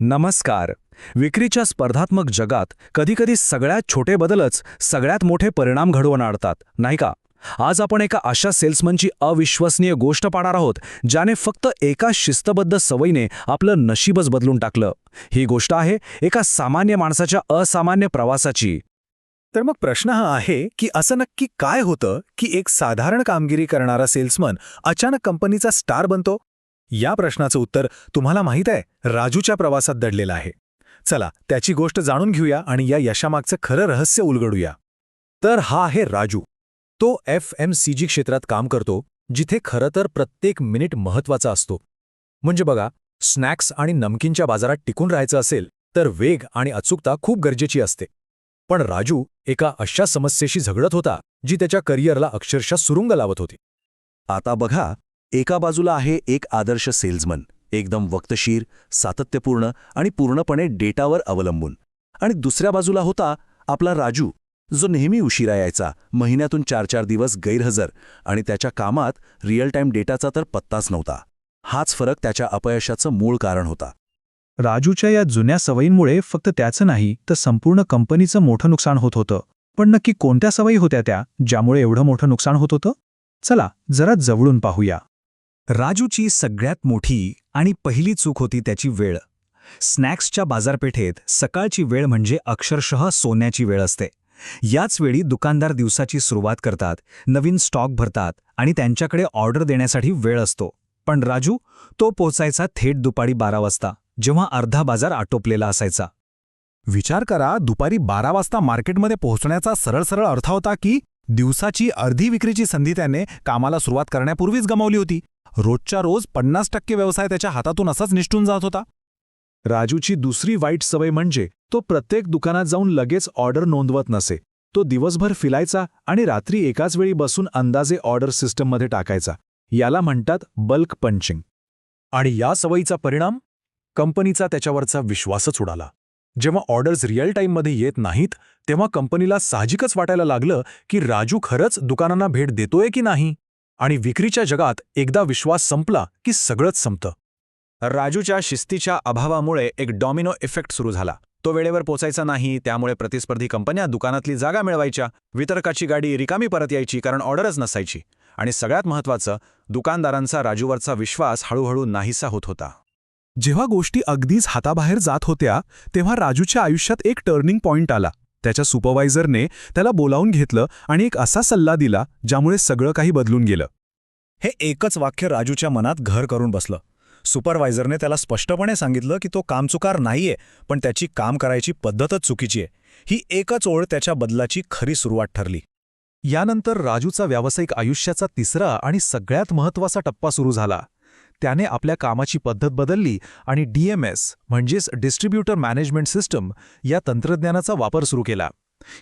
नमस्कार. विक्रीच्या स्पर्धात्मक जगात कधीकधी सगळ्यात छोटे बदलच सगळ्यात मोठे परिणाम घडवून आणतात नाही का? आज आपण एका अशा सेल्समनची अविश्वसनीय गोष्ट पाहणार आहोत ज्याने फक्त एका शिस्तबद्ध सवयीने आपलं नशीबच बदलून टाकलं. ही गोष्ट आहे एका सामान्य माणसाच्या असामान्य प्रवासाची. तर मग प्रश्न हा आहे की असं नक्की काय होतं की एक साधारण कामगिरी करणारा सेल्समन अचानक कंपनीचा स्टार बनतो? या प्रश्नाचं उत्तर तुम्हाला माहीत आहे. राजूच्या प्रवासात दडलेलं आहे. चला त्याची गोष्ट जाणून घेऊया आणि या यशामागचं खरं रहस्य उलगडूया. तर हा आहे राजू. तो एफ एम सी जी क्षेत्रात काम करतो जिथे खरं तर प्रत्येक मिनिट महत्त्वाचा असतो. म्हणजे बघा स्नॅक्स आणि नमकीनच्या बाजारात टिकून राहायचं असेल तर वेग आणि अचूकता खूप गरजेची असते. पण राजू एका अशा समस्येशी झगडत होता जी त्याच्या करिअरला अक्षरशः सुरुंग लावत होती. आता बघा एका बाजूला आहे एक आदर्श सेल्समन एकदम वक्तशीर सातत्यपूर्ण आणि पूर्णपणे डेटावर अवलंबून. आणि दुसऱ्या बाजूला होता आपला राजू जो नेहमी उशिरा यायचा महिन्यातून चार चार दिवस गैरहजर आणि त्याच्या कामात रिअल टाईम डेटाचा तर पत्ताच नव्हता. हाच फरक त्याच्या अपयशाचं मूळ कारण होता. राजूच्या या जुन्या सवयींमुळे फक्त त्याचं नाही तर संपूर्ण कंपनीचं मोठं नुकसान होत होतं. पण नक्की कोणत्या सवयी होत्या त्या ज्यामुळे एवढं मोठं नुकसान होत होतं? चला जरा जवळून पाहूया. राजूची सगळ्यात मोठी आणि पहिली चूक होती त्याची वेळ. स्नॅक्सच्या बाजारपेठेत सकाळची वेळ म्हणजे अक्षरशः सोन्याची वेळ असते. याच वेळी दुकानदार दिवसाची सुरुवात करतात नवीन स्टॉक भरतात आणि त्यांच्याकडे ऑर्डर देण्यासाठी वेळ असतो. पण राजू तो पोचायचा थेट दुपारी बारा वाजता जेव्हा अर्धा बाजार आटोपलेला असायचा. विचार करा दुपारी बारा वाजता मार्केटमध्ये पोहोचण्याचा सरळ सरळ अर्थ होता की दिवसाची अर्धी विक्रीची संधी त्याने कामाला सुरुवात करण्यापूर्वीच गमावली होती. रोजच्या रोज पन्नास टक्के व्यवसाय त्याच्या हातातून असाच निष्ठून जात होता. राजूची दुसरी वाईट सवय म्हणजे तो प्रत्येक दुकानात जाऊन लगेच ऑर्डर नोंदवत नसे. तो दिवसभर फिलायचा आणि रात्री एकाच वेळी बसून अंदाजे ऑर्डर सिस्टममध्ये टाकायचा. याला म्हणतात बल्क पंचिंग. आणि या सवयीचा परिणाम? कंपनीचा त्याच्यावरचा विश्वासच उडाला. जेव्हा ऑर्डर्स रिअल टाईममध्ये येत नाहीत तेव्हा कंपनीला साहजिकच वाटायला लागलं की राजू खरंच दुकानांना भेट देतोय की नाही? आणि विक्रीच्या जगात एकदा विश्वास संपला की सगळंच संपतं. राजूच्या शिस्तीच्या अभावामुळे एक डॉमिनो इफेक्ट सुरू झाला. तो वेळेवर पोचायचा नाही त्यामुळे प्रतिस्पर्धी कंपन्या दुकानातली जागा मिळवायच्या वितरकाची गाडी रिकामी परत यायची कारण ऑर्डरच नसायची. आणि सगळ्यात महत्त्वाचं दुकानदारांचा राजूवरचा विश्वास हळूहळू नाहीसा होत होता. जेव्हा गोष्टी अगदीच हाताबाहेर जात होत्या तेव्हा राजूच्या आयुष्यात एक टर्निंग पॉइंट आला. त्याच्या सुपरवायझरने त्याला बोलावून घेतलं आणि एक असा सल्ला दिला ज्यामुळे सगळं काही बदलून गेलं. हे एकच वाक्य राजूच्या मनात घर करून बसलं. सुपरवायझरने त्याला स्पष्टपणे सांगितलं की तो कामचुकार नाहीये पण त्याची काम करायची पद्धतच चुकीची आहे. ही एकच ओळ त्याच्या बदलाची खरी सुरुवात ठरली. यानंतर राजूचा व्यावसायिक आयुष्याचा तिसरा आणि सगळ्यात महत्त्वाचा टप्पा सुरू झाला. त्याने आपल्या कामाची पद्धत बदलली आणि डीएमएस म्हणजेच डिस्ट्रीब्युटर मॅनेजमेंट सिस्टम या तंत्रज्ञानाचा वापर सुरू केला.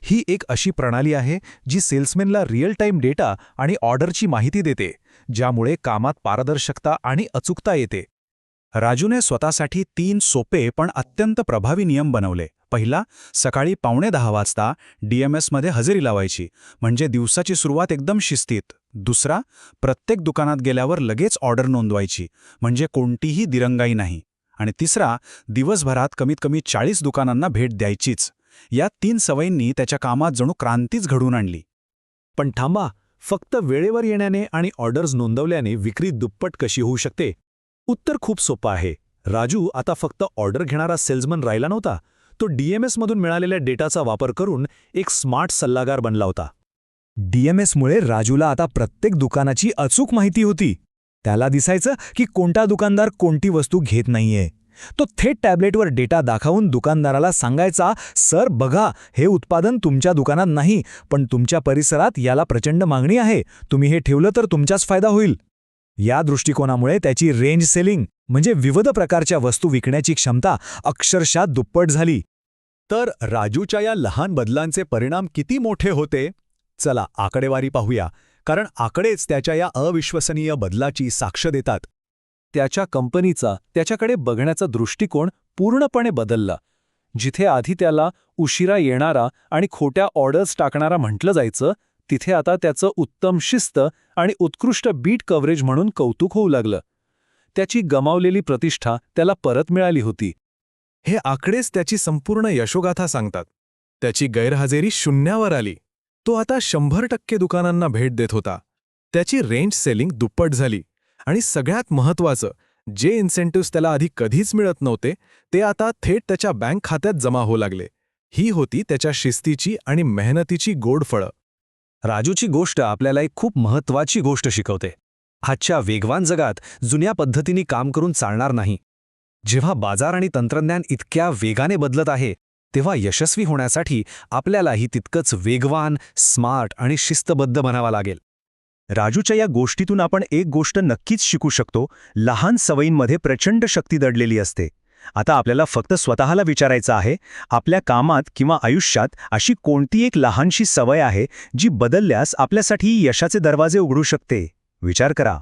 ही एक अशी प्रणाली आहे जी सेल्समॅनला रिअल टाईम डेटा आणि ऑर्डरची माहिती देते ज्यामुळे कामात पारदर्शकता आणि अचूकता येते. राजूने स्वतःसाठी तीन सोपे पण अत्यंत प्रभावी नियम बनवले. पहिला सकाळी पावणे दहा वाजता डीएमएसमध्ये हजेरी लावायची. म्हणजे दिवसाची सुरुवात एकदम शिस्तीत. दुसरा प्रत्येक दुकानात गेल्यावर लगेच ऑर्डर नोंदवायची. म्हणजे कोणतीही दिरंगाई नाही. आणि तिसरा दिवसभरात कमीत कमी चाळीस दुकानांना भेट द्यायचीच. या तीन सवयींनी त्याच्या कामात जणू क्रांतीच घडवून आणली. पण थांबा फक्त वेळेवर येण्याने आणि ऑर्डर्स नोंदवल्याने विक्री दुप्पट कशी होऊ शकते? उत्तर खूप सोपं आहे. राजू आता फक्त ऑर्डर घेणारा सेल्समन राहिला नव्हता. तो डीएमएसमधून मिळालेल्या डेटाचा वापर करून एक स्मार्ट सल्लागार बनला होता. डीएमएसमुळे राजूला आता प्रत्येक दुकानाची अचूक माहिती होती. त्याला दिसायचं की कोणता दुकानदार कोणती वस्तू घेत नाहीये. तो थेट टॅब्लेटवर डेटा दाखवून दुकानदाराला सांगायचा सर बघा हे उत्पादन तुमच्या दुकानात नाही पण तुमच्या परिसरात याला प्रचंड मागणी आहे. तुम्ही हे ठेवलं तर तुमचाच फायदा होईल. या दृष्टिकोनामुळे त्याची रेंज सेलिंग म्हणजे विविध प्रकारच्या वस्तू विकण्याची क्षमता अक्षरशः दुप्पट झाली. तर राजूच्या या लहान बदलांचे परिणाम किती मोठे होते? चला आकडेवारी पाहूया कारण आकडेच त्याच्या या अविश्वसनीय बदलाची साक्ष देतात. त्याच्या कंपनीचा त्याच्याकडे बघण्याचा दृष्टिकोन पूर्णपणे बदलला. जिथे आधी त्याला उशिरा येणारा आणि खोट्या ऑर्डर्स टाकणारा म्हटलं जायचं तिथे आता त्याचं उत्तम शिस्त आणि उत्कृष्ट बीट कव्हरेज म्हणून कौतुक होऊ लागलं. त्याची गमावलेली प्रतिष्ठा त्याला परत मिळाली होती. हे आकडेच त्याची संपूर्ण यशोगाथा सांगतात. त्याची गैरहजेरी शून्यावर आली. तो आता शंभर टक्के दुकानांना भेट देत होता. त्याची रेंज सेलिंग दुप्पट झाली. आणि सगळ्यात महत्त्वाचं जे इन्सेंटिव्स त्याला आधी कधीच मिळत नव्हते ते आता थेट त्याच्या बँक खात्यात जमा होऊ लागले. ही होती त्याच्या शिस्तीची आणि मेहनतीची गोड फळं. राजूची गोष्ट आपल्याला एक खूप महत्वाची गोष्ट शिकवते. आजच्या वेगवान जगात जुन्या पद्धतीने काम करून चालणार नाही. जेव्हा बाजार आणि तंत्रज्ञान इतक्या वेगाने बदलत आहे तेव्हा यशस्वी होण्यासाठी आपल्यालाही तितकंच वेगवान स्मार्ट आणि शिस्तबद्ध बनावा लागेल. राजूच्या या गोष्टीतून आपण एक गोष्ट नक्कीच शिकू शकतो लहान सवयींमध्ये प्रचंड शक्ती दडलेली असते. आता आपल्याला फक्त स्वतःला विचारायचं आहे आपल्या कामात किंवा आयुष्यात अशी कोणती एक लहानशी सवय आहे जी बदलल्यास आपल्यासाठी यशाचे दरवाजे उघडू शकते? विचार करा.